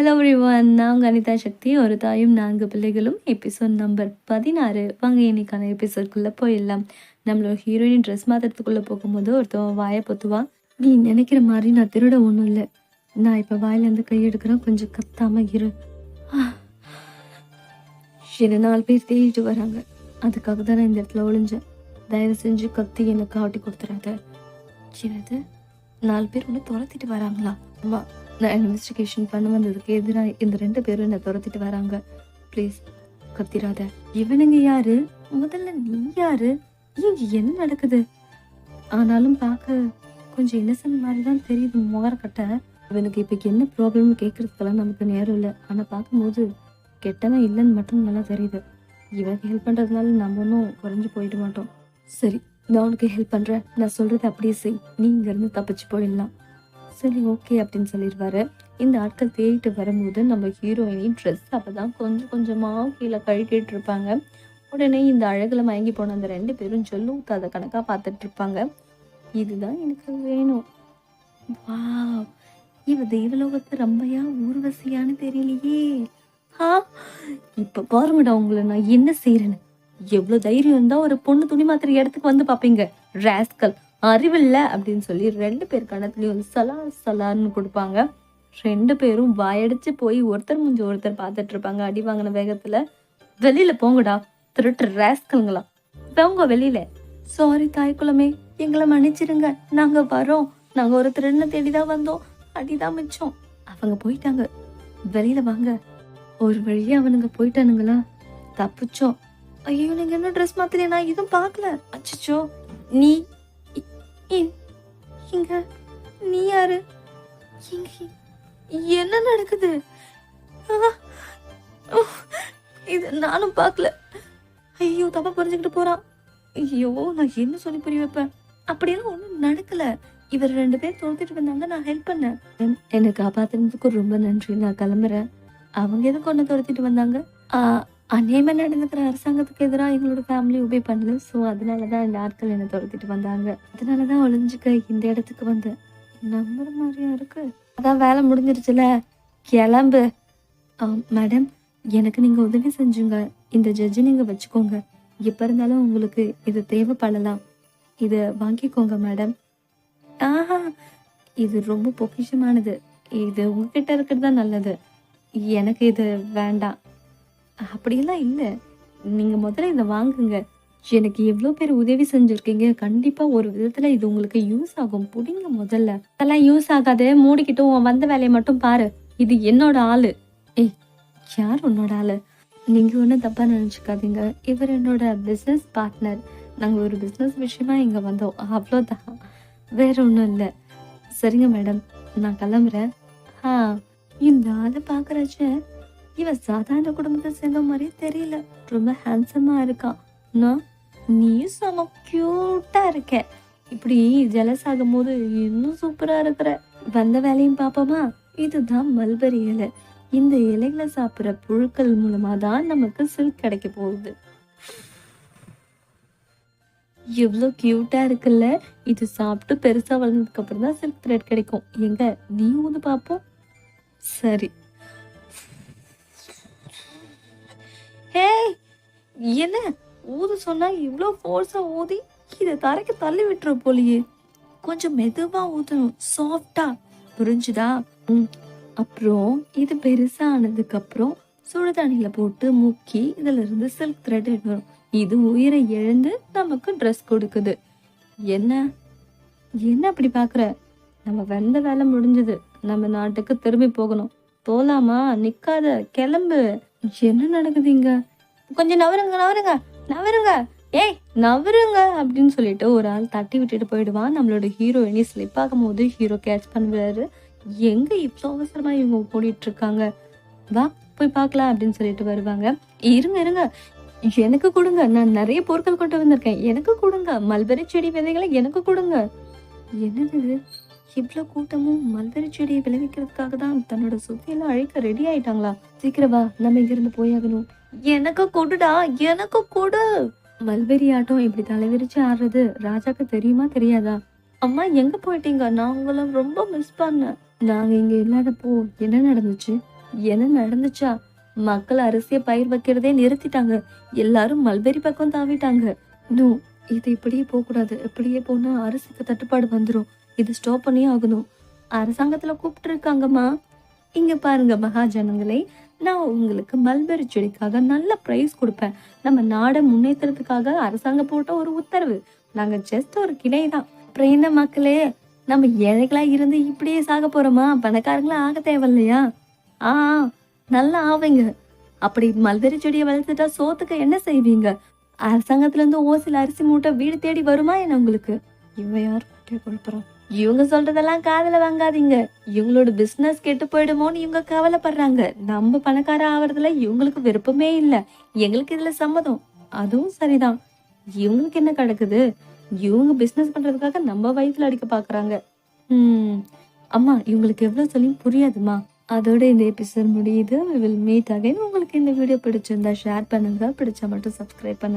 Hello one நான் கணிதா அனிதா சக்தி ஒரு தாயும் நான்கு பிள்ளைகளும் எபிசோட் நம்பர் பதினாறு. வாங்க இன்னைக்கான எபிசோட்குள்ளே போயிடலாம். நம்மளோட ஹீரோயின் ட்ரெஸ் மாத்திரத்துக்குள்ளே போகும்போது ஒருத்தவன் வாயை பொத்துவான். நீ நினைக்கிற மாதிரி நான் திருட ஒன்றும் இல்லை. நான் இப்போ வாயிலேருந்து கையெடுக்கிறேன் கொஞ்சம் கத்தாமல் இரு. என்ன நாலு பேர் தேடிட்டு வராங்க. அதுக்காக தான் நான் இந்த இடத்துல ஒளிஞ்சேன். தயவு செஞ்சு கத்தி என்னை காட்டி கொடுத்துறாத. என்னது? நாலு பேர் ஒன்று துரத்திட்டு வராங்களா? வா. நான் இன்வெஸ்டிகேஷன் பண்ண வந்ததுக்கு எதிராக இந்த ரெண்டு பேரும் என்னை துரத்திட்டு வராங்க. ப்ளீஸ் கத்திராத. இவனுங்க யாரு? முதல்ல நீ யாரு? இங்க என்ன நடக்குது? ஆனாலும் பார்க்க கொஞ்சம் இன்னசென்ட் மாதிரி தான் தெரியுது முகரக்கட்டை. இவனுக்கு இப்போ என்ன ப்ராப்ளம்னு கேட்கறதுக்கெல்லாம் நமக்கு நேரம் இல்லை. ஆனால் பார்க்கும்போது கெட்டவன் இல்லைன்னு மட்டும் நல்லா தெரியுது. இவனுக்கு ஹெல்ப் பண்ணுறதுனால நம்ம ஒன்றும் குறைஞ்சி போயிட மாட்டோம். சரி நான் உனக்கு ஹெல்ப் பண்ணுறேன் நான் சொல்கிறது அப்படியே செய். நீ இங்கேருந்து தப்பிச்சு போயிடலாம். சரி ஓகே அப்படின்னு சொல்லிடுவாரு. இந்த ஆட்கள் தேடிட்டு வரும்போது நம்ம ஹீரோயினி ட்ரெஸ் அப்போ தான் கொஞ்சம் கொஞ்சமாக கீழே கழுக்கிட்டு இருப்பாங்க. உடனே இந்த அழகில் மயங்கி போன அந்த ரெண்டு பேரும் சொல்லு ஊத்தாத கணக்காக பார்த்துட்டு இருப்பாங்க. இதுதான் எனக்கு வேணும். வா இவ தெய்வலோகத்து ரொம்பயா ஊர்வசியான்னு தெரியலையே. ஆ இப்போ பாருங்கடா உங்களை நான் என்ன செய்யறேன்னு எவ்வளோ தைரியம் இருந்தால் ஒரு பொண்ணு துணி மாத்திரை இடத்துக்கு வந்து பார்ப்பீங்க. ராஸ்கல் அறிவில்ல அப்படின்னு சொல்லி ரெண்டு பேர் கணத்துலையும் சலா சலான்னு கொடுப்பாங்க. ரெண்டு பேரும் வாயடிச்சு போய் ஒருத்தர் முஞ்சி ஒருத்தர் பார்த்துட்டு இருப்பாங்க. அடி வாங்கின வேகத்துல வெளியில போங்கடா திருட்டு ரேஸ்கலுங்களா போங்க வெளியில சாரி தாய்க்குளமே எங்களை மன்னிச்சிருங்க. நாங்க வரோம். நாங்க ஒரு திருடனை தேடிதான் வந்தோம். அடிதான் மிச்சம். அவங்க போயிட்டாங்க. வெளியில வாங்க. ஒரு வழியா அவனுங்க போயிட்டானுங்களா? தப்பிச்சோம். ஐயோ நீங்க என்ன ட்ரெஸ் மாத்திரியா நான் எதுவும் பார்க்கல. அச்சச்சோ நீ நடக்குது இது நானும் பார்க்கல. ஐயோ தப்பா புரிஞ்சுக்கிட்டு போறான். ஐயோ நான் என்ன சொல்லி புரிய வைப்பேன்? அப்படியெல்லாம் ஒன்றும் நடக்கல. இவர் ரெண்டு பேர் தோத்துட்டு வந்தாங்க நான் ஹெல்ப் பண்ணேன். என்- என்னை காப்பாத்துனதுக்கு ரொம்ப நன்றி நான் கிளம்புறேன். அவங்க எதுக்கு ஒன்று துரத்திட்டு வந்தாங்க? ஆ, நடந்துக்கிற அரசாங்கத்துக்கு எதிராக எங்களோட ஃபேமிலி உபே பண்ணல ஸோ அதனால தான் இந்த ஆட்கள் என்னை துரத்திட்டு வந்தாங்க. அதனால தான் ஒளிஞ்சுக்க இந்த இடத்துக்கு வந்தேன். நம்புற மாதிரியா இருக்கு? அதான் வேலை முடிஞ்சிருச்சுல. கிளம்பு. மேடம் எனக்கு நீங்க உதவி செஞ்சுங்க. இந்த ஜட்ஜை நீங்க வச்சுக்கோங்க. எப்ப இருந்தாலும் உங்களுக்கு இது தேவைப்படலாம். இதை வாங்கிக்கோங்க மேடம் ஆஹா இது ரொம்ப பொக்கிஷமானது. இது உங்ககிட்ட இருக்கிறது தான் நல்லது. எனக்கு இது வேண்டாம். அப்படியெல்லாம் இல்லை. நீங்கள் முதல்ல இதை வாங்குங்க. எனக்கு எவ்வளோ பேர் உதவி செஞ்சுருக்கீங்க. கண்டிப்பாக ஒரு விதத்தில் இது உங்களுக்கு யூஸ் ஆகும். புடிங்க முதல்ல. அதெல்லாம் யூஸ் ஆகாது. மூடிக்கிட்டு உன் வந்த வேலையை மட்டும் பாரு. இது என்னோட ஆளு. ஏய் யார் உன்னோட ஆளு? நீங்கள் ஒன்றும் தப்பாக நினச்சிக்காதீங்க. இவர் என்னோட பிஸ்னஸ் பார்ட்னர் நாங்கள் ஒரு பிஸ்னஸ் விஷயமா இங்கே வந்தோம். அவ்வளோதான் வேற ஒன்றும் இல்லை. சரிங்க மேடம் நான் கிளம்புறேன். ஆ இந்த ஆளை பார்க்குறச்ச இவன் சாதாரண குடும்பத்தை சேர்ந்த மாதிரியே தெரியல. ரொம்ப ஹேண்ட்ஸமாக இருக்கான் நான் நீயும் செம க்யூட்டாக இருக்க. இப்படி ஜெலஸ் ஆகும் போது இன்னும் சூப்பராக இருக்கிற. வந்த வேலையும் பார்ப்போமா இதுதான் மல்பரி இலை. இந்த இலைகளை சாப்பிட்ற புழுக்கள் மூலமா தான் நமக்கு சில்க் கிடைக்க போகுது. எவ்வளோ கியூட்டா இருக்குல்ல. இது சாப்பிட்டு பெருசா வளர்ந்ததுக்கு அப்புறம் தான் சில்க் த்ரெட் கிடைக்கும். எங்க? நீ ஊது பார்ப்போம் சரி. ஹே என்ன? ஊது சொன்னா இவ்வளோ ஃபோர்ஸா ஊதி இதை தரைக்கு தள்ளி விட்டுற போலியே. கொஞ்சம் மெதுவா ஊதணும். சாஃப்டா புரிஞ்சுதா? அப்புறம் இது பெருசா ஆனதுக்கு சுடு தண்ணியில் போட்டு முக்கி இதுல இருந்து சில்க் த்ரெட் வரும். இது உயிரை எழுந்து நமக்கு ட்ரெஸ் கொடுக்குது. என்ன? என்ன அப்படி பாக்குற? நம்ம வந்த வேலை முடிஞ்சது. நம்ம நாட்டுக்கு திரும்பி போகணும். போலாமா? நிக்காத. கிளம்பு. என்ன நடக்குது இங்க? கொஞ்சம் நவருங்க நவருங்க நவருங்க. ஏய் நவருங்க அப்படின்னு சொல்லிட்டு ஒரு ஆள் தட்டி விட்டுட்டு போயிடுவான். நம்மளோட ஹீரோயினி ஸ்லிப் ஆகும் போது ஹீரோ கேட்ச் பண்ணுவாரு. எங்க இவ்வளோ அவசரமா இவங்க ஓடிட்டு இருக்காங்க வா போய் பார்க்கலாம் அப்படின்னு சொல்லிட்டு வருவாங்க. இருங்க இருங்க. எனக்கு கொடுங்க. நான் நிறைய பொருட்கள் கொண்டு வந்திருக்கேன். எனக்கு கொடுங்க. மல்பெரி செடி விதைகளை எனக்கு கொடுங்க. என்னது இவ்வளோ கூட்டமும் மல்பெரி செடியை விளைவிக்கிறதுக்காக தான் தன்னோட சுத்தியெல்லாம் அழைக்க ரெடி ஆயிட்டாங்களா? சீக்கிரம் வா. நம்ம இங்கிருந்து போயாகணும் எனக்கு கொடுடா. எனக்கு கொடு. மல்பெரி ஆட்டம் இப்படி தலைவிரிச்சு ஆடுறது ராஜாக்கு தெரியுமா தெரியாதா? அம்மா எங்க போயிட்டீங்க? நான் உங்களை ரொம்ப மிஸ் பண்ணேன். நாங்க இங்க இல்லாதப்போ என்ன நடந்துச்சு? என்ன நடந்துச்சா? மக்கள் அரிசியை பயிர் வைக்கிறதே நிறுத்திட்டாங்க. எல்லாரும் மல்பெரி பக்கம் தாவிட்டாங்க. நோ இது இப்படியே போகக்கூடாது. இப்படியே போனா அரிசிக்கு தட்டுப்பாடு வந்துடும் இது ஸ்டாப் பண்ணியே ஆகணும். அரசாங்கத்துல கூப்பிட்டுருக்காங்கம்மா. இங்கே இங்க பாருங்க மகாஜனங்களே நான் உங்களுக்கு மல்பெரி செடிக்காக நல்ல ப்ரைஸ் கொடுப்பேன். நம்ம நாடை முன்னேற்றத்துக்காக அரசாங்கம் போட்ட ஒரு உத்தரவு. நாங்க ஜஸ்ட் ஒரு கிளை தான் அப்புறம் என்ன மக்களே நம்ம ஏழைகளா இருந்து இப்படியே சாக போறோமா? பணக்காரங்களா ஆக தேவையில்லையா? ஆ நல்லா ஆவீங்க. அப்படி மல்பெரி செடியை வளர்த்துட்டா சோத்துக்கு என்ன செய்வீங்க? அரசாங்கத்துல இருந்து ஓசில அரிசி மூட்டை வீடு தேடி வருமா என்ன உங்களுக்கு? இவன் யார் பட்டிய குழப்பறான் இவங்க சொல்றதெல்லாம் காதல வாங்காதீங்க. இவங்களோட பிசினஸ் கெட்டு போயிடுமோன்னு இவங்க கவலைப்படுறாங்க. நம்ம பணக்கார ஆவறதுல இவங்களுக்கு விருப்பமே இல்ல. எங்களுக்கு இதுல சம்மதம். அதுவும் சரிதான். இவங்களுக்கு என்ன கிடக்குது? இவங்க பிஸ்னஸ் பண்றதுக்காக நம்ம வயித்துல அடிக்க பாக்குறாங்க. ம் அம்மா இவங்களுக்கு எவ்வளவு சொல்லியும் புரியாதுமா. அதோட இந்த எபிசோட் முடியுது. வில் மீட் அகைன் உங்களுக்கு இந்த வீடியோ பிடிச்சிருந்தா ஷேர் பண்ணுங்க. பிடிச்சா மட்டும் சப்ஸ்கிரைப் பண்ணுங்க.